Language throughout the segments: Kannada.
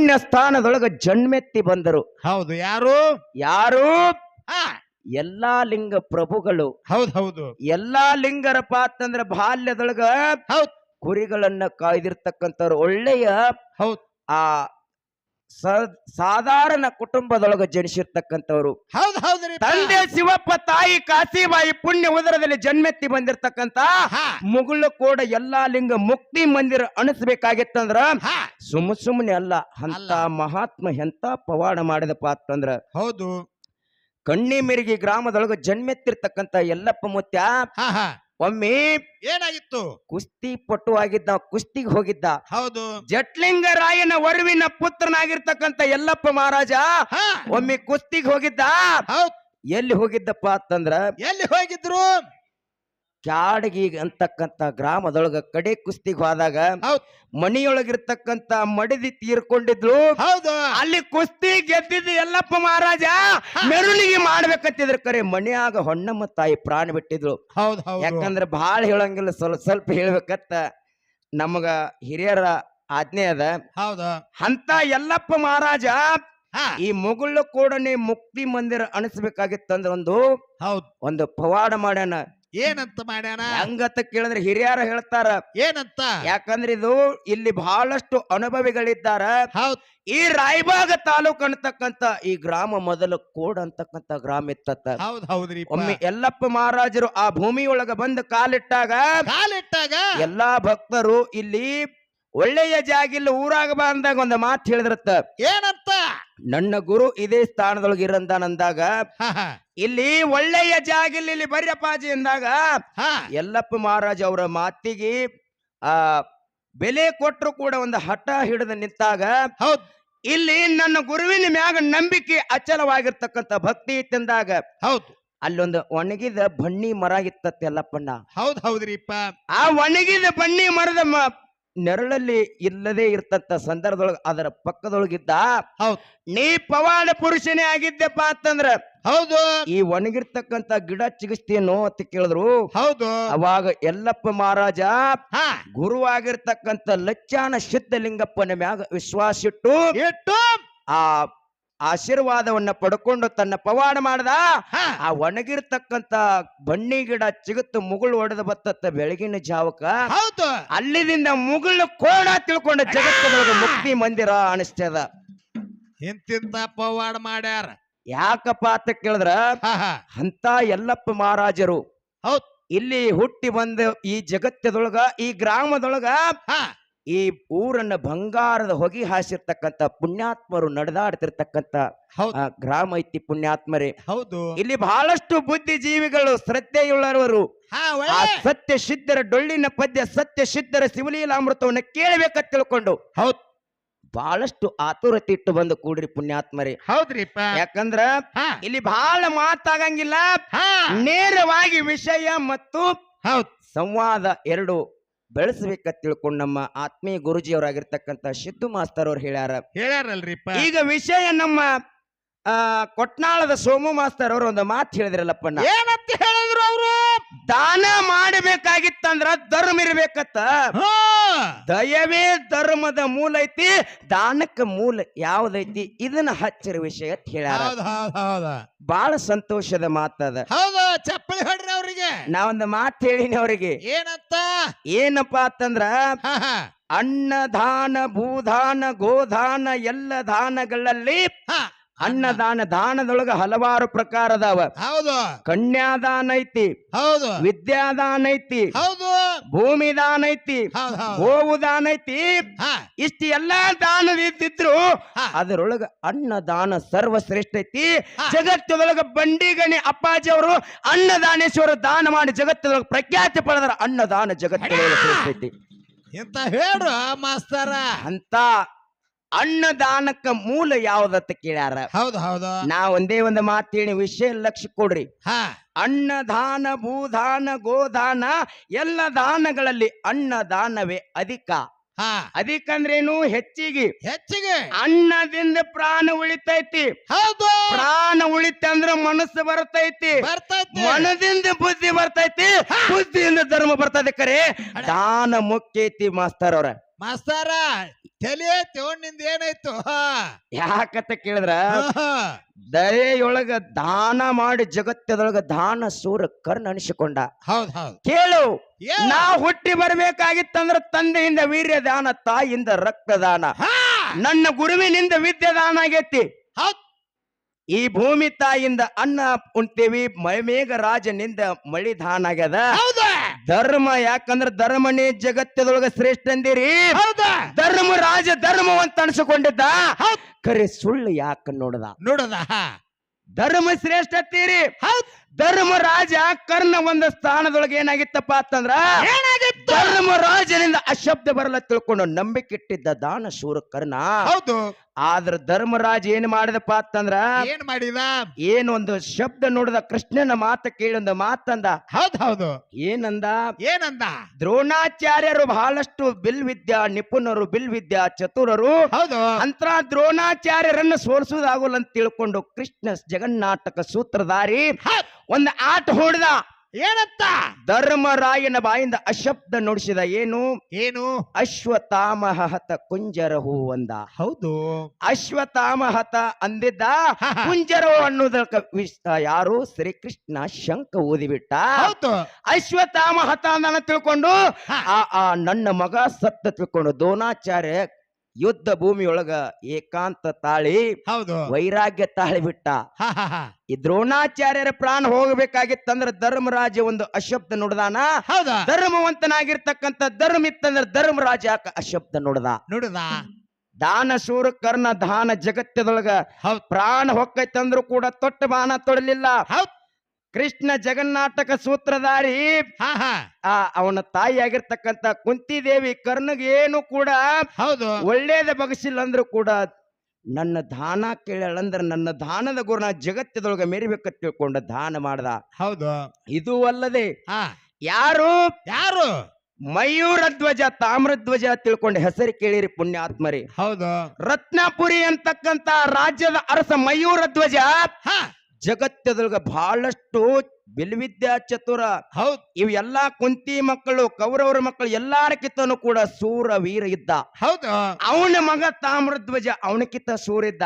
ಪುಣ್ಯ ಸ್ಥಾನದೊಳಗ ಜನ್ಮೆತ್ತಿ ಬಂದರು. ಹೌದು ಯಾರು? ಯಾರು? ಎಲ್ಲಾ ಲಿಂಗ ಪ್ರಭುಗಳು. ಹೌದು ಹೌದು. ಎಲ್ಲಾ ಲಿಂಗರಪ್ಪ ಅಂತಂದ್ರ ಬಾಲ್ಯದೊಳಗ ಹೌದು. ಕುರಿಗಳನ್ನ ಕಾಯ್ದಿರ್ತಕ್ಕಂಥವ್ರು ಒಳ್ಳೆಯ ಹೌದ್. ಆ ಸಾಧಾರಣ ಕುಟುಂಬದೊಳಗ ಜನಿಸಿರ್ತಕ್ಕಂಥವ್ರು. ಹೌದ್ ಹೌದ್ರಿ ತಂದೆ ಶಿವಪ್ಪ ತಾಯಿ ಕಾಸಿಬಾಯಿ ಪುಣ್ಯ ಉದರದಲ್ಲಿ ಜನ್ಮೆತ್ತಿ ಬಂದಿರ್ತಕ್ಕಂತ ಹಾ. ಮುಗುಳು ಕೂಡ ಎಲ್ಲಾ ಲಿಂಗ ಮುಕ್ತಿ ಮಂದಿರ ಅನಿಸ್ಬೇಕಾಗಿತ್ತಂದ್ರ ಸುಮ್ ಸುಮ್ಮನೆ ಅಲ್ಲ ಅಂತ ಮಹಾತ್ಮ ಎಂತ ಪವಾಡ ಮಾಡಿದಪ್ಪ ಅಂತಂದ್ರ ಹೌದು. ಕಣ್ಣಿ ಮಿರಿಗಿ ಗ್ರಾಮದೊಳಗ ಜನ್ಮೆತ್ತಿರ್ತಕ್ಕಂತ ಎಲ್ಲಪ್ಪ ಮುತ್ಯ ಒಮ್ಮೆ ಏನಾಗಿತ್ತು? ಕುಸ್ತಿ ಪಟು ಆಗಿದ್ದ ಕುಸ್ತಿಗೆ ಹೋಗಿದ್ದ. ಹೌದು. ಜಟ್ಲಿಂಗರಾಯನ ವರುವಿನ ಪುತ್ರನಾಗಿರ್ತಕ್ಕಂತ ಎಲ್ಲಪ್ಪ ಮಹಾರಾಜ ಒಮ್ಮೆ ಕುಸ್ತಿಗೆ ಹೋಗಿದ್ದ. ಎಲ್ಲಿ ಹೋಗಿದ್ದಪ್ಪ ಅಂತಂದ್ರ ಎಲ್ಲಿ ಹೋಗಿದ್ರು? ಕ್ಯಾಡಗಿ ಅಂತಕ್ಕಂತ ಗ್ರಾಮದೊಳಗ ಕಡೆ ಕುಸ್ತಿಗೆ ಹೋದಾಗ ಹೌದ್. ಮನಿಯೊಳಗಿರ್ತಕ್ಕಂತ ಮಡಿದಿ ತೀರ್ಕೊಂಡಿದ್ಲು. ಹೌದು. ಅಲ್ಲಿ ಕುಸ್ತಿ ಗೆದ್ದಿದ್ದು ಎಲ್ಲಪ್ಪ ಮಹಾರಾಜ. ಮೆರವಣಿಗೆ ಮಾಡ್ಬೇಕಂತಿದ್ರ ಕರೆ. ಮನ್ಯಾಗ ಹೊಣ್ಣಮ್ಮ ತಾಯಿ ಪ್ರಾಣ ಬಿಟ್ಟಿದ್ರು ಹೌದ್ ಯಾಕಂದ್ರೆ ಬಹಳ ಹೇಳಂಗಿಲ್ಲ ಸ್ವಲ್ಪ ಸ್ವಲ್ಪ ಹೇಳ್ಬೇಕತ್ತ ನಮಗ ಹಿರಿಯರ ಆಜ್ಞೆ ಅದ. ಹೌದು. ಅಂತ ಎಲ್ಲಪ್ಪ ಮಹಾರಾಜ ಈ ಮುಗುಳು ಕೂಡನೆ ಮುಕ್ತಿ ಮಂದಿರ ಅಣಿಸ್ಬೇಕಾಗಿತ್ತಂದ್ರೆ ಒಂದು ಹೌದು. ಒಂದು ಪವಾಡ ಮಾಡ್ಯಾನ. ಏನಂತ ಮಾಡ್ಯಾನ? ಹಂಗತ್ತ ಕೇಳಿದ್ರೆ ಹಿರಿಯರ ಹೇಳ್ತಾರ. ಏನಂತ? ಯಾಕಂದ್ರೆ ಇದು ಇಲ್ಲಿ ಬಹಳಷ್ಟು ಅನುಭವಿಗಳಿದ್ದಾರ. ಹೌದ್. ಈ ರಾಯಬಾಗ ತಾಲೂಕು ಅನ್ನತಕ್ಕಂತ ಈ ಗ್ರಾಮ ಮೊದಲು ಕೋಡ್ ಅಂತಕ್ಕಂತ ಗ್ರಾಮ ಇತ್ತ ಹೌದ್ ಹೌದ್ರಿ ಒಮ್ಮೆ ಎಲ್ಲಪ್ಪ ಮಹಾರಾಜರು ಆ ಭೂಮಿಯೊಳಗ ಬಂದು ಕಾಲಿಟ್ಟಾಗ ಕಾಲಿಟ್ಟಾಗ? ಎಲ್ಲಾ ಭಕ್ತರು ಇಲ್ಲಿ ಒಳ್ಳೆಯ ಜಾಗಿಲ್ಲ ಊರಾಗ ಬಂದಾಗ ಒಂದು ಮಾತು ಹೇಳಿದ್ರತ್ತ. ಏನಂತ? ನನ್ನ ಗುರು ಇದೇ ಸ್ಥಾನದೊಳಗೆ ಇರಂದಾನಂದಾಗ ಇಲ್ಲಿ ಒಳ್ಳೆಯ ಜಾಗ ಇಲ್ಲಿ ಬರ್ಯಪ್ಪಾಜಿ ಅಂದಾಗ ಹಾ. ಯಲ್ಲಪ್ಪ ಮಹಾರಾಜ ಅವರ ಮಾತಿಗೆ ಆ ಬೆಲೆ ಕೊಟ್ಟರು ಕೂಡ ಒಂದು ಹಠ ಹಿಡಿದು ನಿಂತಾಗ ಹೌದು. ಇಲ್ಲಿ ನನ್ನ ಗುರುವಿನ ಮ್ಯಾಗ ನಂಬಿಕೆ ಅಚಲವಾಗಿರ್ತಕ್ಕಂಥ ಭಕ್ತಿ ಇತ್ತಂದಾಗ ಹೌದು. ಅಲ್ಲೊಂದು ಒಣಗಿದ ಬಣ್ಣಿ ಮರ ಇತ್ತತ್ತೆ ಯಲ್ಲಪ್ಪಣ್ಣ. ಹೌದ್ ಹೌದ್ರಿಪ್ಪ. ಆ ಒಣಗಿದ ಬಣ್ಣಿ ಮರದ ನೆರಳಲ್ಲಿ ಇಲ್ಲದೆ ಇರ್ತಂತ ಸಂದರ್ಭದೊಳಗ ಅದರ ಪಕ್ಕದೊಳಗಿದ್ದ ಹೌದು. ನೀ ಪವಾಡ ಪುರುಷನೇ ಆಗಿದ್ದೆಪ್ಪ ಅಂತಂದ್ರ ಹೌದು. ಈ ಒಣಗಿರ್ತಕ್ಕಂತ ಗಿಡ ಚಿಗಿಸ್ತೇನೋ ಅಂತ ಕೇಳಿದ್ರು. ಹೌದು. ಅವಾಗ ಎಲ್ಲಪ್ಪ ಮಹಾರಾಜ ಗುರುವಾಗಿರ್ತಕ್ಕಂತ ಗುರುವಾಗಿರ್ತಕ್ಕಂಥ ಲಚ್ಚಾನ ಸಿದ್ಧಲಿಂಗಪ್ಪನ ಮ್ಯಾಗ ವಿಶ್ವಾಸ ಇಟ್ಟು ಇಟ್ಟು ಆ ಆಶೀರ್ವಾದವನ್ನ ಪಡ್ಕೊಂಡು ತನ್ನ ಪವಾಡ ಮಾಡ್ದ? ಆ ಒಣಗಿರ್ತಕ್ಕಂತ ಬಣ್ಣಿ ಗಿಡ ಚಿಗುತ್ತು ಮುಗುಳು ಒಡೆದು ಬತ್ತತ್ತ ಬೆಳಗಿನ ಜಾವಕ? ಹೌದು. ಅಲ್ಲಿದಿಂದ ಮುಗುಳು ಕೋಣ ತಿಳ್ಕೊಂಡ ಜಗತ್ತಿನೊಳಗೆ ಮುಕ್ತಿ ಮಂದಿರ ಅನಿಸ್ತದ. ಇಂತಿಂತ ಪವಾಡ ಮಾಡ್ಯಾರ. ಯಾಕಪ್ಪ ಅಂತ ಕೇಳಿದ್ರ? ಅಂತ ಎಲ್ಲಪ್ಪ ಮಹಾರಾಜರು ಹೌದು. ಇಲ್ಲಿ ಹುಟ್ಟಿ ಬಂದ ಈ ಜಗತ್ತದೊಳಗ ಈ ಗ್ರಾಮದೊಳಗ ಹಾ. ಈ ಊರನ್ನ ಬಂಗಾರದ ಹೊಗೆ ಹಾಸಿರ್ತಕ್ಕಂತ ಪುಣ್ಯಾತ್ಮರು ನಡೆದಾಡ್ತಿರ್ತಕ್ಕಂತ ಗ್ರಾಮ ಐತಿ ಪುಣ್ಯಾತ್ಮರೇ. ಹೌದು. ಇಲ್ಲಿ ಬಹಳಷ್ಟು ಬುದ್ಧಿಜೀವಿಗಳು ಶ್ರದ್ಧೆಯುಳ್ಳವರು ಸತ್ಯ ಸಿದ್ಧರ ಡೊಳ್ಳಿನ ಪದ್ಯ ಸತ್ಯ ಸಿದ್ಧರ ಶಿವಲೀಲಾಮೃತವನ್ನ ಕೇಳಬೇಕಂತ ತಿಳ್ಕೊಂಡು. ಹೌದು. ಬಹಳಷ್ಟು ಆತುರತೆ ಇಟ್ಟು ಬಂದು ಕೂಡ್ರಿ ಪುಣ್ಯಾತ್ಮರೇ. ಹೌದ್ರಿ ಯಾಕಂದ್ರ ಇಲ್ಲಿ ಬಹಳ ಮಾತಾಗಂಗಿಲ್ಲ. ನೇರವಾಗಿ ವಿಷಯ ಮತ್ತು ಹೌದ್. ಸಂವಾದ ಎರಡು ಬೆಳೆಸಬೇಕಂತ ತಿಳ್ಕೊಂಡು ನಮ್ಮ ಆತ್ಮೀಯ ಗುರುಜಿಯವರಾಗಿರ್ತಕ್ಕಂಥ ಸಿದ್ದು ಮಾಸ್ತರ್ ಅವ್ರು ಹೇಳ್ಯಾರ. ಹೇಳ್ಯಾರಲ್ರಿಪ್ಪ. ಈಗ ವಿಷಯ ನಮ್ಮ ಆ ಕೊಟ್ನಾಳದ ಸೋಮು ಮಾಸ್ತರ್ ಅವರು ಒಂದು ಮಾತು ಹೇಳಿದ್ರಲ್ಲಪ್ಪ ಏನಂತ ಹೇಳಿದ್ರು ಅವರು? ದಾನ ಮಾಡಬೇಕಾಗಿತ್ತಂದ್ರ ಧರ್ಮ ಇರ್ಬೇಕತ್ತ. ದಯವೇ ಧರ್ಮದ ಮೂಲ ಐತಿ ದಾನಕ್ಕ ಮೂಲ ಯಾವ್ದೈತಿ ಇದನ್ನ ಹಚ್ಚಿರ ವಿಷಯ ಅಂತ ಹೇಳ್ಯಾರ. ಬಹಳ ಸಂತೋಷದ ಮಾತದ. ಹೌದು ಚಪ್ಪಲಿ ಹೊಡ್ರಿ ಅವ್ರಿಗೆ. ನಾವೊಂದು ಮಾತು ಹೇಳಿನಿ ಅವ್ರಿಗೆ. ಏನಂತ? ಏನಪ್ಪಾ ಅಂತಂದ್ರ ಅನ್ನದಾನ ಭೂದಾನ ಗೋದಾನ ಎಲ್ಲ ದಾನಗಳಲ್ಲಿ ಅನ್ನದಾನ ದಾನದೊಳಗ ಹಲವಾರು ಪ್ರಕಾರದವ ಹೌದು. ಕನ್ಯಾದಾನ ಐತಿ ಹೌದು. ವಿದ್ಯಾದಾನ ಐತಿ ಹೌದು. ಭೂಮಿ ದಾನ ಐತಿ ಗೋವು ದಾನ ಐತಿ ಇಷ್ಟ ಎಲ್ಲಾ ದಾನ ಇದ್ದಿದ್ರು ಅದರೊಳಗ ಅನ್ನ ದಾನ ಸರ್ವಶ್ರೇಷ್ಠ ಐತಿ. ಜಗತ್ತದೊಳಗ ಬಂಡಿಗಣಿ ಅಪ್ಪಾಜಿ ಅವರು ಅನ್ನದಾನೇಶ್ವರ ದಾನ ಮಾಡಿ ಜಗತ್ತದೊಳಗ ಪ್ರಖ್ಯಾತಿ ಪಡೆದ್ರ ಅನ್ನದಾನ ಜಗತ್ತದೊಳಗ ಶ್ರೇಷ್ಠ ಐತಿ. ಎಂತ ಹೇಳ್ರು ಮಾಸ್ತರ? ಅಂತ ಅನ್ನದಾನಕ್ಕ ಮೂಲ ಯಾವ್ದತ್ತ ಕೇಳ್ಯಾರ? ಹೌದು ಹೌದು. ನಾ ಒಂದೇ ಒಂದು ಮಾತು ಹೇಳಿ ವಿಷಯ ಲಕ್ಷ ಕೊಡ್ರಿ. ಹಾ. ಅನ್ನದಾನ ಭೂದಾನ ಗೋದಾನ ಎಲ್ಲ ದಾನಗಳಲ್ಲಿ ಅನ್ನದಾನವೇ ಅಧಿಕ. ಹಾ. ಅಧಿಕ ಅಂದ್ರೇನು? ಹೆಚ್ಚಿಗೆ. ಹೆಚ್ಚಿಗೆ. ಅನ್ನದಿಂದ ಪ್ರಾಣ ಉಳಿತೈತಿ. ಹೌದು. ಪ್ರಾಣ ಉಳಿತ ಅಂದ್ರೆ ಮನಸ್ಸು ಬರ್ತೈತಿ. ಬರ್ತೈತಿ. ಮನದಿಂದ ಬುದ್ಧಿ ಬರ್ತೈತಿ. ಬುದ್ಧಿಯಿಂದ ಧರ್ಮ ಬರ್ತದೆ ಕರೆ. ದಾನ ಮುಖ್ಯ ಐತಿ ಮಾಸ್ತರ್ ಅವ್ರ. ಮಾಸ್ತರ. ತಲೆ ತಗೊಂಡಿಂದ ಏನಾಯ್ತು? ಯಾಕತ್ತ ಯಾಕಂತ ಕೇಳಿದ್ರ. ದಯೆಯೊಳಗ ದಾನ ಮಾಡಿ ಜಗತ್ತದೊಳಗ ದಾನ ಸೂರ ಕರ್ಣ ಅನಿಸಿಕೊಂಡ. ಹೌದ್ ಹೌದ್. ಕೇಳು ನಾ ಹುಟ್ಟಿ ಬರ್ಬೇಕಾಗಿತ್ತಂದ್ರ ತಂದೆಯಿಂದ ವೀರ್ಯ ದಾನ ತಾಯಿಯಿಂದ ರಕ್ತದಾನ. ನನ್ನ ಗುರುವಿನಿಂದ ವಿದ್ಯೆ ದಾನ ಆಗೈತಿ. ಹೌದ್. ಈ ಭೂಮಿ ತಾಯಿಯಿಂದ ಅನ್ನ ಉಣ್ತೇವಿ ಮೈಮೇಘ ರಾಜನಿಂದ ಮಳಿ ಧಾನ್ ಆಗ್ಯದ. ಹೌದ. ಧರ್ಮ ಯಾಕಂದ್ರ ಧರ್ಮನೇ ಜಗತ್ತದೊಳಗ ಶ್ರೇಷ್ಠ ಅಂದಿರಿ. ಹೌದ. ಧರ್ಮ ರಾಜ ಧರ್ಮವಂತ ಅನ್ಸಿಕೊಂಡಿದ್ದ. ಕರೆ ಸುಳ್ಳು ಯಾಕ ನೋಡದ? ನೋಡದ ಧರ್ಮ ಶ್ರೇಷ್ಠ ಅಂತೀರಿ. ಹೌದ್ ಧರ್ಮ ರಾಜ ಕರ್ಣ ಒಂದ ಸ್ಥಾನದೊಳಗೆ ಏನಾಗಿತ್ತಪ್ಪ ಅಂತಂದ್ರ ಧರ್ಮರಾಜನಿಂದ ಧರ್ಮ ರಾಜನಿಂದ ಅಶಬ್ದ ಬರಲ್ಲ ತಿಳ್ಕೊಂಡು ನಂಬಿಕಿಟ್ಟಿದ್ದ ದಾನ ಶೂರ ಕರ್ಣ. ಹೌದು. ಆದ್ರ ಧರ್ಮರಾಜ ಏನ್ ಮಾಡಿದಪ್ಪ ಅಂತಂದ್ರ ಏನ್ ಮಾಡಿದ? ಏನೊಂದು ಶಬ್ದ ನೋಡಿದ ಕೃಷ್ಣನ ಮಾತ ಕೇಳೊಂದು ಮಾತಂದ. ಹೌದ್ ಹೌದು. ಏನಂದ? ಏನಂದ? ದ್ರೋಣಾಚಾರ್ಯರು ಬಹಳಷ್ಟು ಬಿಲ್ ವಿದ್ಯಾ ನಿಪುಣರು ಬಿಲ್ ವಿದ್ಯಾ ಚತುರರು ಹೌದು. ಅಂತ ದ್ರೋಣಾಚಾರ್ಯರನ್ನು ಸೋಲಿಸುವುದಾಗಲ್ಲ ಅಂತ ತಿಳ್ಕೊಂಡು ಕೃಷ್ಣ ಜಗನ್ನಾಟಕ ಸೂತ್ರಧಾರಿ. ಒಂದು ಆಟ ಹೊಡೆದ. ಏನತ್ತ? ಧರ್ಮರಾಯನ ಬಾಯಿಂದ ಅಶಬ್ದ ನುಡಿಸಿದ ಏನು? ಏನು? ಅಶ್ವತಾಮಹತ ಹತ ಕುಂಜರಹು ಅಂದ. ಹೌದು. ಅಶ್ವತಾಮಹತ ಅಂದಿದ್ದ ಕುಂಜರ ಹೂ. ಅನ್ನೋದಕ್ಕ ಯಾರು? ಶ್ರೀಕೃಷ್ಣ ಶಂಕ ಓದಿಬಿಟ್ಟ ಹೌದು. ಅಶ್ವತಾಮಹತ ಅಂದನ ತಿಳ್ಕೊಂಡು ಆ ಆ ನನ್ನ ಮಗ ಸತ್ತ ತಿಳ್ಕೊಂಡು ದ್ರೋಣಾಚಾರ್ಯ ಯುದ್ಧ ಭೂಮಿಯೊಳಗ ಏಕಾಂತ ತಾಳಿ ಹೌದು. ವೈರಾಗ್ಯ ತಾಳಿ ಬಿಟ್ಟ. ಈ ದ್ರೋಣಾಚಾರ್ಯರ ಪ್ರಾಣ ಹೋಗಬೇಕಾಗಿತ್ತಂದ್ರ ಧರ್ಮರಾಜ ಒಂದು ಅಶಬ್ದ ನುಡ್ದಾನ. ಹೌದಾ? ಧರ್ಮವಂತನಾಗಿರ್ತಕ್ಕಂಥ ಧರ್ಮ ಇತ್ತಂದ್ರ ಧರ್ಮರಾಜ ಅಶಬ್ದ ನುಡ್ದ? ನೋಡುದ. ದಾನ ಶೂರ ಕರ್ಣ ದಾನ ಜಗತ್ತದೊಳಗ ಪ್ರಾಣ ಹೊಕ್ಕೈತಂದ್ರು ಕೂಡ ತೊಟ್ಟ ಬಾಣ ತೊಡಲಿಲ್ಲ. ಕೃಷ್ಣ ಜಗನ್ನಾಟಕ ಸೂತ್ರಧಾರಿ ಆ ಅವನ ತಾಯಿ ಕುಂತಿ ಕುಂತಿದೇವಿ ಕರ್ಣಗೆ ಏನು ಕೂಡ ಹೌದು. ಒಳ್ಳೇದ ಬಗಸಿಲ್ಲ ಅಂದ್ರೂ ಕೂಡ ನನ್ನ ದಾನ ಕೇಳಂದ್ರೆ ನನ್ನ ದಾನದ ಗುರುನ ಜಗತ್ತದೊಳಗೆ ಮೇರಿಬೇಕ ತಿಳ್ಕೊಂಡ ದಾನ ಮಾಡ್ದ. ಹೌದು. ಇದು ಅಲ್ಲದೆ ಹಾ. ಯಾರು? ಯಾರು? ಮಯೂರ ಧ್ವಜ ತಾಮ್ರಧ್ವಜ ತಿಳ್ಕೊಂಡು ಹೆಸರು ಕೇಳಿರಿ ಪುಣ್ಯಾತ್ಮರಿ. ಹೌದು. ರತ್ನಪುರಿ ಅಂತಕ್ಕಂತ ರಾಜ್ಯದ ಅರಸ ಮಯೂರ ಧ್ವಜ ಹಾ. ಜಗತ್ತದೊಳಗ ಬಹಳಷ್ಟು ಬಿಲ್ವಿದ್ಯಾ ಚತುರ. ಹೌದ್. ಇವ್ ಎಲ್ಲಾ ಕುಂತಿ ಮಕ್ಕಳು ಕೌರವರ ಮಕ್ಕಳು ಎಲ್ಲಾರಕ್ಕಿಂತನೂ ಕೂಡ ಸೂರ ವೀರ ಇದ್ದ. ಹೌದು. ಅವನ ಮಗ ತಾಮ್ರಧ್ವಜ ಅವನಕ್ಕಿಂತ ಸೂರ ಇದ್ದ.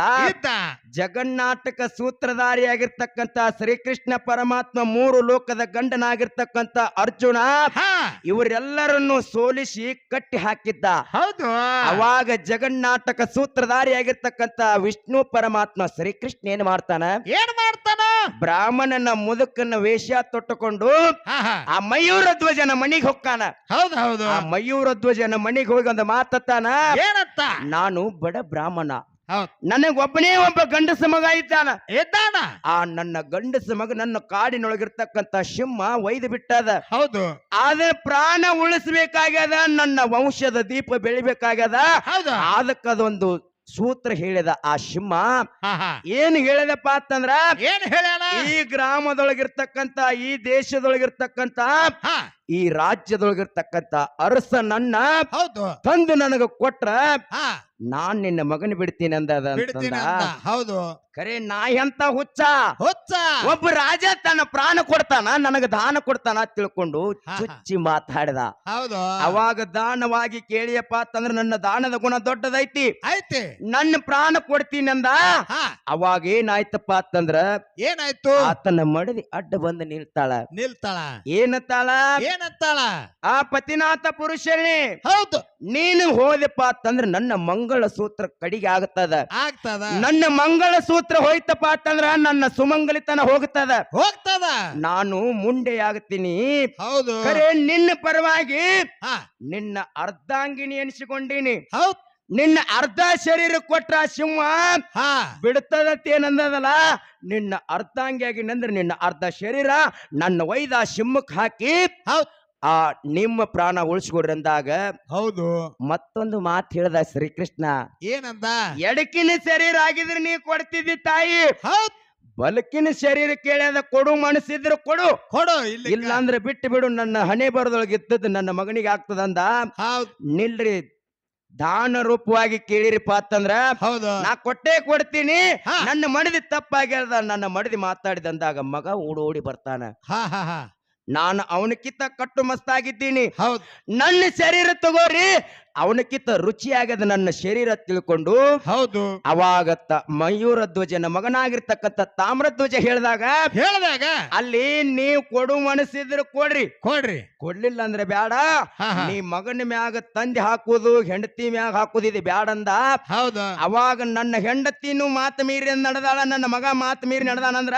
ಜಗನ್ನಾಟಕ ಸೂತ್ರಧಾರಿಯಾಗಿರ್ತಕ್ಕಂತ ಶ್ರೀಕೃಷ್ಣ ಪರಮಾತ್ಮ ಮೂರು ಲೋಕದ ಗಂಡನಾಗಿರ್ತಕ್ಕಂತ ಅರ್ಜುನ ಇವರೆಲ್ಲರನ್ನು ಸೋಲಿಸಿ ಕಟ್ಟಿ ಹಾಕಿದ್ದ. ಹೌದು. ಅವಾಗ ಜಗನ್ನಾಟಕ ಸೂತ್ರಧಾರಿಯಾಗಿರ್ತಕ್ಕಂತ ವಿಷ್ಣು ಪರಮಾತ್ಮ ಶ್ರೀಕೃಷ್ಣ ಏನ್ ಮಾಡ್ತಾನ? ಏನ್ ಮಾಡ್ತಾನ? ಬ್ರಾಹ್ಮಣನ ಮುದುಕನ ವೇಷ ತೊಟ್ಟುಕೊಂಡು ಆ ಮಯೂರ ಧ್ವಜನ ಮನಿಗ್ ಹೊಕ್ಕಾನ. ಹೌದು ಹೌದು. ಆ ಮಯೂರ ಧ್ವಜನ ಮನಿಗ್ ಹೋಗಿ ಒಂದು ಮಾತತ್ತಾನ? ಏನತ್ತ? ನಾನು ಬಡ ಬ್ರಾಹ್ಮಣ. ನನಗ್ ಒಬ್ಬನೇ ಒಬ್ಬ ಗಂಡಸ ಮಗ ಇದ್ದಾನ. ಇದ್ದಾನ? ಆ ನನ್ನ ಗಂಡಸ ಮಗ ನನ್ನ ಕಾಡಿನೊಳಗಿರ್ತಕ್ಕಂತ ಸಿಂಹ ಒಯ್ದು ಬಿಟ್ಟದ. ಹೌದು. ಆದ್ರೆ ಪ್ರಾಣ ಉಳಿಸ್ಬೇಕಾಗ್ಯದ ನನ್ನ ವಂಶದ ದೀಪ ಬೆಳಿಬೇಕಾಗ್ಯದ. ಹೌದು. ಅದಕ್ಕದೊಂದು ಸೂತ್ರ ಹೇಳಿದ ಆ ಸಿಂಹ ಏನ್ ಹೇಳಿದಪ್ಪ ಅಂತಂದ್ರ ಏನ್ ಹೇಳ ಈ ಗ್ರಾಮದೊಳಗಿರ್ತಕ್ಕಂತ ಈ ದೇಶದೊಳಗಿರ್ತಕ್ಕಂತ ಈ ರಾಜ್ಯದೊಳಗಿರ್ತಕ್ಕಂತ ಅರಸ ನನ್ನ ಹೌದು. ತಂದು ನನಗ ಕೊಟ್ರ ನಾನ್ ನಿನ್ನ ಮಗನ ಬಿಡ್ತೀನಿ ಅಂದದ ಬಿಡ್ತೀನಿ ಅಂತ ಹೌದು. ಖರೆ ನಾ ಎಂತ ಹುಚ್ಚ? ಹುಚ್ಚ. ಒಬ್ಬ ರಾಜ ತನ್ನ ಪ್ರಾಣ ಕೊಡ್ತಾನ ನನಗ ದಾನ ಕೊಡ್ತಾನ ಅಂತ ತಿಳ್ಕೊಂಡು ಹಾ. ಚುಚ್ಚಿ ಮಾತಾಡ್ದ. ಹೌದು. ಅವಾಗ ದಾನವಾಗಿ ಕೇಳಿಯಪ್ಪ ಅಂತಂದ್ರ ನನ್ನ ದಾನದ ಗುಣ ದೊಡ್ಡದೈತಿ. ಐತಿ. ನನ್ನ ಪ್ರಾಣ ಕೊಡ್ತೀನಿ ಅಂದ. ಹಾ. ಅವಾಗ ಏನಾಯ್ತಪ್ಪ ಅಂತಂದ್ರ ಏನಾಯ್ತು? ಆತನ ಮಡದಿ ಅಡ್ಡ ಬಂದು ನಿಲ್ತಾಳ. ನಿಲ್ತಾಳ. ಏನತ್ತಾಳ ಏನಂತಾಳ? ಆ ಪತಿನಾಥ ಪುರುಷನೇ ಹೌದು. ನೀನು ಹೋದಪ್ಪ ಅಂತಂದ್ರೆ ನನ್ನ ಮಂಗಳ ಸೂತ್ರ ಕಡಿಗೆ ಆಗ್ತದ. ಆಗ್ತದ? ನನ್ನ ಮಂಗಳ ಸೂತ್ರ ಹೋಯ್ತಪ್ಪ ಅಂತಂದ್ರ ನನ್ನ ಸುಮಂಗಲಿತನ ಹೋಗ್ತದ. ಹೋಗ್ತದ? ನಾನು ಮುಂಡೆ ಆಗ್ತೀನಿ ಹೌದು ನಿನ್ನ ಪರವಾಗಿ ನಿನ್ನ ಅರ್ಧಾಂಗಿನಿ ಎನಿಸಿಕೊಂಡೀನಿ. ಹೌದ್. ನಿನ್ನ ಅರ್ಧ ಶರೀರ ಕೊಟ್ರ ಸಿಂಹ ಹಾ. ಬಿಡ್ತದತ್ತೇನಂದದಲ್ಲ ನಿನ್ನ ಅರ್ಧಾಂಗಿಯಾಗಿ ನಂದ್ರ ನಿನ್ನ ಅರ್ಧ ಶರೀರ ನನ್ನ ವೈದ ಸಿಂಹಕ್ಕೆ ಹಾಕಿ ಹೌದ್. ಆ ನಿಮ್ಮ ಪ್ರಾಣ ಉಳಿಸ್ಕೊಡ್ರಿ ಅಂದಾಗ ಹೌದು. ಮತ್ತೊಂದು ಮಾತು ಹೇಳ್ದ ಶ್ರೀಕೃಷ್ಣ. ಏನಂದ? ಎಡಕಿನ ಶರೀರ ಆಗಿದ್ರೆ ನೀ ಕೊಡ್ತಿದ್ದಿ ತಾಯಿ. ಹೌದ್. ಬಲಕಿನ ಶರೀರ ಕೇಳ್ಯದ ಕೊಡು ಮನಸ್ಸಿದ್ರೆ ಕೊಡು. ಕೊಡು ಇಲ್ಲಿ ಇಲ್ಲ ಅಂದ್ರೆ ಬಿಟ್ಟು ಬಿಡು ನನ್ನ ಹಣೆ ಬರದೊಳಗೆ ಇತ್ತದ ನನ್ನ ಮಗನಿಗೆ ಆಗ್ತದಂದ. ಹೌದ್. ನಿಲ್ರಿ ದಾನ ರೂಪವಾಗಿ ಕೇಳಿರಿಪ್ಪ ಅಂತಂದ್ರ ಹೌದು. ನಾ ಕೊಟ್ಟೆ ಕೊಡ್ತೀನಿ ಹಾ. ನನ್ನ ಮಡದಿ ತಪ್ಪಾಗ್ಯದ ನನ್ನ ಮಡದಿ ಮಾತಾಡಿದಂದಾಗ ಮಗ ಓಡೋಡಿ ಬರ್ತಾನ. ಹಾ ಹಾ ಹಾ. ನಾನು ಅವನಕ್ಕಿಂತ ಕಟ್ಟು ಮಸ್ತಾಗಿದ್ದೀನಿ. ಹೌದು. ನನ್ನ ಶರೀರ ತಗೋರಿ ಅವನಕ್ಕಿಂತ ರುಚಿಯಾಗದ ನನ್ನ ಶರೀರ ತಿಳ್ಕೊಂಡು ಹೌದು. ಅವಾಗತ್ತ ಮಯೂರ ಧ್ವಜನ ಮಗನಾಗಿರ್ತಕ್ಕಂಥ ತಾಮ್ರಧ್ವಜ ಹೇಳಿದಾಗ ಹೇಳಿದಾಗ ಅಲ್ಲಿ ನೀವು ಕೊಡು ಮನಸ್ಸಿದ್ರೆ ಕೊಡ್ರಿ. ಕೊಡ್ರಿ. ಕೊಡ್ಲಿಲ್ಲ ಅಂದ್ರೆ ಹಾ. ನೀ ಮಗನ ಮ್ಯಾಗ ತಂದೆ ಹಾಕುದು ಹೆಂಡತಿ ಮ್ಯಾಗ ಹಾಕುದು ಇದು ಬ್ಯಾಡಂದ. ಹೌದು. ಅವಾಗ ನನ್ನ ಹೆಂಡತಿನೂ ಮಾತು ಮೀರಿ ನಡೆದಾಳ ನನ್ನ ಮಗ ಮಾತು ಮೀರಿ ನಡೆದಾನಂದ್ರ.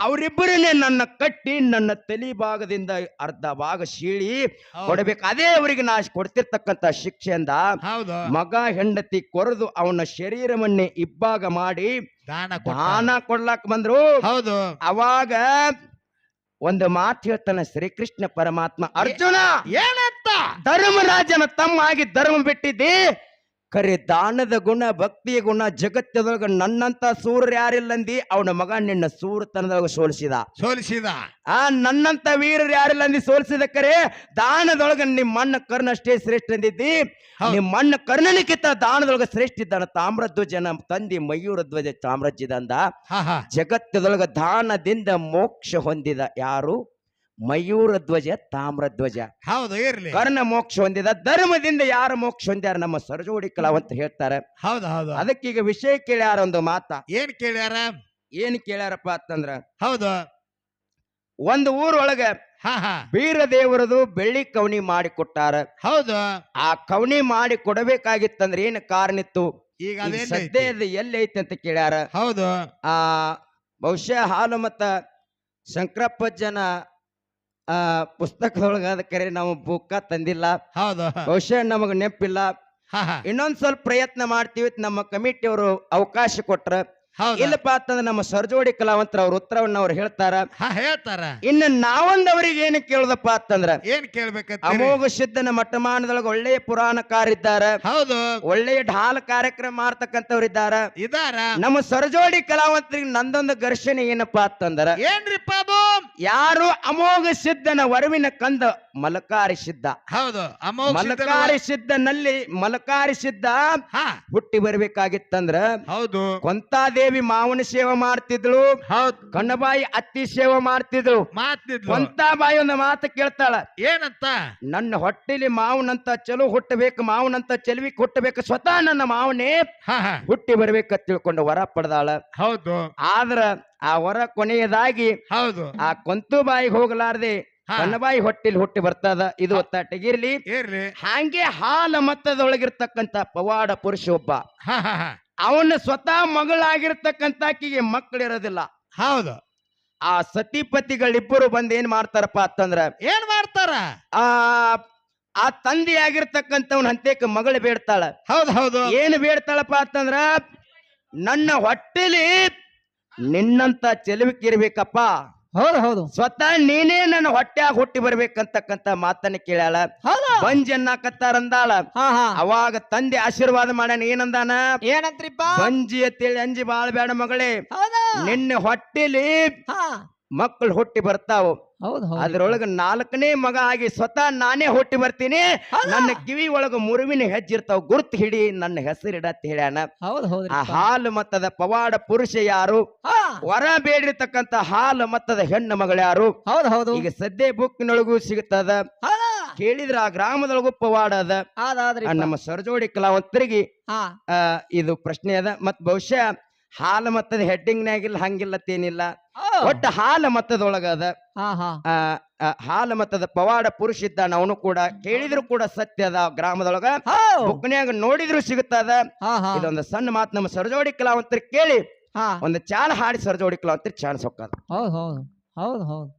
ಅವರಿಬ್ಬರನ್ನೇ ನನ್ನ ಕಟ್ಟಿ ನನ್ನ ತಲಿ ಭಾಗದಿಂದ ಅರ್ಧ ಭಾಗ ಶೀಳಿ. ಕೊಡಬೇಕು. ಅದೇ ಅವರಿಗೆ ನಾಶ ಕೊಡ್ತಿರ್ತಕ್ಕಂತ ಶಿಕ್ಷೆಯಿಂದ ಹೌದು. ಮಗ ಹೆಂಡತಿ ಕೊರೆದು ಅವನ ಶರೀರವನ್ನೇ ಇಬ್ಬಾಗ ಮಾಡಿ. ದಾನ ಕೊಡ್ಲಾಕ್ ಬಂದ್ರು. ಹೌದು. ಅವಾಗ ಒಂದು ಮಾತು ಹೇಳ್ತಾನೆ ಶ್ರೀಕೃಷ್ಣ ಪರಮಾತ್ಮ ಅರ್ಜುನ ಏನಂತ? ಧರ್ಮರಾಜನ ತಮ್ಮ ಆಗಿ ಧರ್ಮ ಬಿಟ್ಟಿದ್ದಿ. ಕರೆ ದಾನದ ಗುಣ ಭಕ್ತಿಯ ಗುಣ ಜಗತ್ತದೊಳಗ ನನ್ನಂತ ಸೂರ್ಯ ಯಾರಿಲ್ಲಂದಿ? ಅವನ ಮಗ ನಿನ್ನ ಸೂರತನದೊಳಗ ಸೋಲಿಸಿದ. ಸೋಲಿಸಿದ. ಆ ನನ್ನಂತ ವೀರರು ಯಾರಿಲ್ಲಂದಿ ಸೋಲಿಸಿದ ಕರೆ? ದಾನದೊಳಗ ನಿಮ್ಮ ಅಣ್ಣ ಕರ್ಣ ಅಷ್ಟೇ ಶ್ರೇಷ್ಠ ಅಂದಿದ್ದಿ. ನಿಮ್ಮ ಅಣ್ಣ ಕರ್ಣನಿಕ್ಕಿಂತ ದಾನದೊಳಗ ಶ್ರೇಷ್ಠ ಇದ್ದಾನ. ತಾಮ್ರಧ್ವಜನ ತಂದಿ ಮಯೂರ ಧ್ವಜ ಸಾಮ್ರಾಜ್ಯದಂದ ಜಗತ್ತದೊಳಗ ದಾನದಿಂದ ಮೋಕ್ಷ ಹೊಂದಿದ ಯಾರು? ಮಯೂರ ಧ್ವಜ ತಾಮ್ರಧ್ವಜ ಹೌದು ಇರ್ಲಿ. ಕರ್ಣ ಮೋಕ್ಷ ಹೊಂದಿದ ಧರ್ಮದಿಂದ ಯಾರು ಮೋಕ್ಷ ಹೊಂದ್ಯಾರ? ನಮ್ಮ ಸರಜೋಡಿ ಕಲಾವಂತ ಹೇಳ್ತಾರೆ. ಹೌದು ಹೌದು. ಅದಕ್ಕೀಗ ವಿಷಯ ಕೇಳ್ಯಾರ ಒಂದು ಮಾತ. ಏನ್ ಕೇಳ್ಯಾರ? ಏನ್ ಕೇಳ್ಯಾರಪ್ಪ ಅಂತಂದ್ರ ಹೌದು. ಒಂದು ಊರೊಳಗ ಬೀರ ದೇವರದು ಬೆಳ್ಳಿ ಕವಣಿ ಮಾಡಿ ಕೊಟ್ಟಾರ. ಹೌದು. ಆ ಕವಣಿ ಮಾಡಿ ಕೊಡಬೇಕಾಗಿತ್ತಂದ್ರ ಏನ್ ಕಾರಣ ಇತ್ತು ಈಗ ಸದ್ಯದ ಎಲ್ಲಿ ಐತಿ ಅಂತ ಕೇಳ್ಯಾರ. ಹೌದು. ಆ ಬಹುಶಃ ಹಾಲು ಮತ್ತ ಶಂಕರಪ್ಪಜ್ಜನ ಆ ಪುಸ್ತಕದೊಳಗ ಅದ ಕರೆ ನಾವು ಬುಕ್ಕ ತಂದಿಲ್ಲ. ಹೌದು. ಬಹುಶಃ ನಮಗ್ ನೆನಪಿಲ್ಲ ಇನ್ನೊಂದ್ ಸ್ವಲ್ಪ ಪ್ರಯತ್ನ ಮಾಡ್ತೀವಿ ನಮ್ಮ ಕಮಿಟಿ ಅವರು ಅವಕಾಶ ಕೊಟ್ರ. ಇಲ್ಲಪ್ಪ ಅಂತಂದ್ರೆ ನಮ್ಮ ಸರ್ಜೋಡಿ ಕಲಾವಂತರ ಅವ್ರ ಉತ್ತರವನ್ನ ಅವ್ರು ಹೇಳ್ತಾರ. ಹಾ ಹೇಳ್ತಾರ. ಇನ್ನು ನಾವೊಂದ್ ಅವ್ರಿಗೆ ಏನು ಕೇಳುದಪ್ಪ ಅಂತಂದ್ರ ಏನ್ ಕೇಳ್ಬೇಕಂತ ಅಮೋಘ ಸಿದ್ಧನ ಮಠಮಾನದೊಳಗೆ ಒಳ್ಳೆಯ ಪುರಾಣಕಾರಿದ್ದಾರೆ ಹೌದು. ಒಳ್ಳೆಯ ಢಾಲ್ ಕಾರ್ಯಕ್ರಮ ಮಾಡ್ತಕ್ಕಂಥವ್ರು ಇದ್ದಾರ ಇದಾರ. ನಮ್ಮ ಸರ್ಜೋಡಿ ಕಲಾವಂತರಿಗೆ ನಂದೊಂದು ಘರ್ಷಣೆ ಏನಪ್ಪಾ ಅಂತಂದ್ರ ಏನ್ರಿಪ್ಪ ಅದು ಯಾರು ಅಮೋಘ ಸಿದ್ಧನ ವರವಿನ ಕಂದ ಮಲಕಾರಿ ಸಿದ್ಧ. ಹೌದು ಮಲಕಾರಿಸಿದ್ದನಲ್ಲಿ ಮಲಕಾರಿಸಿದ್ದ ಹುಟ್ಟಿ ಬರ್ಬೇಕಾಗಿತ್ತಂದ್ರ ಹೌದು. ಕೊಂತಾದೇವಿ ಮಾವನ ಸೇವೆ ಮಾಡ್ತಿದ್ಳು. ಹೌದು. ಕಣ್ಣಬಾಯಿ ಅತ್ತಿ ಸೇವೆ ಮಾಡ್ತಿದ್ಳು. ಮಾತಿದ್ಲು ಕೊಂತಾಬಾಯಿ ಒಂದು ಮಾತು ಕೇಳ್ತಾಳ. ಏನಂತ? ನನ್ನ ಹೊಟ್ಟೆಲಿ ಮಾವನಂತ ಚಲು ಹುಟ್ಟಬೇಕು ಮಾವನಂತ ಚಲವಿ ಹುಟ್ಟಬೇಕು ಸ್ವತಃ ನನ್ನ ಮಾವನೇ ಹುಟ್ಟಿ ಬರ್ಬೇಕ ತಿಳ್ಕೊಂಡು ವರ ಪಡೆದಾಳ. ಹೌದು. ಆದ್ರ ಆ ವರ ಕೊನೆಯದಾಗಿ ಹೌದು. ಆ ಕೊಂತು ಬಾಯಿಗೆ ಹೋಗಲಾರ್ದೆ ಹಾ. ಹೊಟ್ಟಿಲ್ ಹುಟ್ಟಿ ಬರ್ತದ ಇದು ಒತ್ತಾಟಿಗಿರ್ಲಿ ಇರ್ಲಿ. ಹಾಗೆ ಹಾಲ ಮತ್ತದೊಳಗಿರ್ತಕ್ಕಂತ ಪವಾಡ ಪುರುಷ ಒಬ್ಬ. ಅವನ ಸ್ವತಃ ಮಗಳಾಗಿರ್ತಕ್ಕಂತ ಆಕಿಗೆ ಮಕ್ಕಳಿರೋದಿಲ್ಲ ಹೌದು. ಆ ಸತಿಪತಿಗಳಿಬ್ಬರು ಬಂದ್ ಏನ್ ಮಾಡ್ತಾರಪ್ಪ ಅಂತಂದ್ರ ಏನ್ ಮಾಡ್ತಾರ? ಆ ಆ ತಂದೆ ಆಗಿರ್ತಕ್ಕಂಥವ್ನ ಹಂತಕ್ಕೆ ಮಗಳು ಬೇಡ್ತಾಳ. ಹೌದು ಹೌದು. ಏನು ಬೇಡ್ತಾಳಪ್ಪ ಅಂತಂದ್ರ ನನ್ನ ಹೊಟ್ಟೆಲಿ ನಿನ್ನಂತ ಚೆಲುವಿಕೆ ಇರ್ಬೇಕಪ್ಪ ಹೌದು ಹೌದು. ಸ್ವತಃ ನೀನೇ ನನ್ನ ಹೊಟ್ಟ್ಯಾಗ ಹುಟ್ಟಿ ಬರ್ಬೇಕಂತಕ್ಕಂತ ಮಾತನ್ನ ಕೇಳ್ಯಾಳ. ಹೌದು. ಬಂಜನ್ನಕತ್ತಾರಂದಾಳ ಹಾ ಹಾ. ಅವಾಗ ತಂದೆ ಆಶೀರ್ವಾದ ಮಾಡ್ಯಾನ ಏನಂದಾನ? ಏನಂತ್ರಿಪ್ಪ? ಬಂಜಿ ಅಂತೇಳಿ ಅಂಜಿ ಬಾಳ ಬೇಡ ಮಗಳೇ. ಹೌದು. ನಿನ್ನ ಹೊಟ್ಟೆಲಿ ಹಾ. ಮಕ್ಕಳು ಹುಟ್ಟಿ ಬರ್ತಾವು. ಹೌದು ಅದ್ರೊಳಗ ನಾಲ್ಕನೇ ಮಗ ಆಗಿ ಸ್ವತಃ ನಾನೇ ಹುಟ್ಟಿ ಬರ್ತೀನಿ. ನನ್ನ ಕಿವಿ ಒಳಗ ಮುರುವಿನ ಹೆಜ್ಜಿರ್ತಾವ. ಗುರ್ತು ಹಿಡಿ ನನ್ನ ಹೆಸರಿಡತ್ ಹೇಳ್ಯಾನ. ಹೌದು ಹೌದು ಆ ಹಾಲು ಮತ್ತದ ಪವಾಡ ಪುರುಷ ಯಾರು? ವರ ಬೇಡಿರ್ತಕ್ಕಂತ ಹಾಲು ಮತ್ತದ ಹೆಣ್ಣು ಮಗಳು ಯಾರು? ಹೌದು ಹೌದು ಈಗ ಸದ್ಯ ಬುಕ್ನೊಳಗೂ ಸಿಗುತ್ತದ ಕೇಳಿದ್ರ ಆ ಗ್ರಾಮದೊಳಗೂ ಪವಾಡ ಅದ. ನಮ್ಮ ಸರಜೋಡಿ ಕಲಾವಂತರಿಗೆ ಇದು ಪ್ರಶ್ನೆ ಅದ. ಮತ್ ಬಹುಶಃ ಹಾಲು ಮತ್ತದ ಹೆಡ್ಡಿಂಗ್ನಾಗಿಲ್ಲ ಹಂಗಿಲ್ಲತ್ತೇನಿಲ್ಲ ಒಟ್ಟು ಹಾಲು ಮತ್ತದೊಳಗ ಅದ. ಹಾಲು ಮತ್ತದ ಪವಾಡ ಪುರುಷ ಇದ್ದಾನ ಅವನು ಕೂಡ ಕೇಳಿದ್ರು ಕೂಡ ಸತ್ಯ ಅದ ಗ್ರಾಮದೊಳಗ. ಬುಕ್ನ್ಯಾಗ ನೋಡಿದ್ರು ಸಿಗುತ್ತದ ಇದೊಂದು ಸಣ್ಣ ಮಾತು ನಮ್ಮ ಸರಜೋಡಿ ಕಲಾವಂತರು ಕೇಳಿ ಹಾ. ಒಂದು ಚಾಲ ಹಾಡಿ ಸರಜೋಡಿ ಕಲಾವಂತರು ಚಾನ್ಸ್ ಹೊಕ್ಕದ ಹೌದು ಹೌದು ಹೌದು ಹೌದು.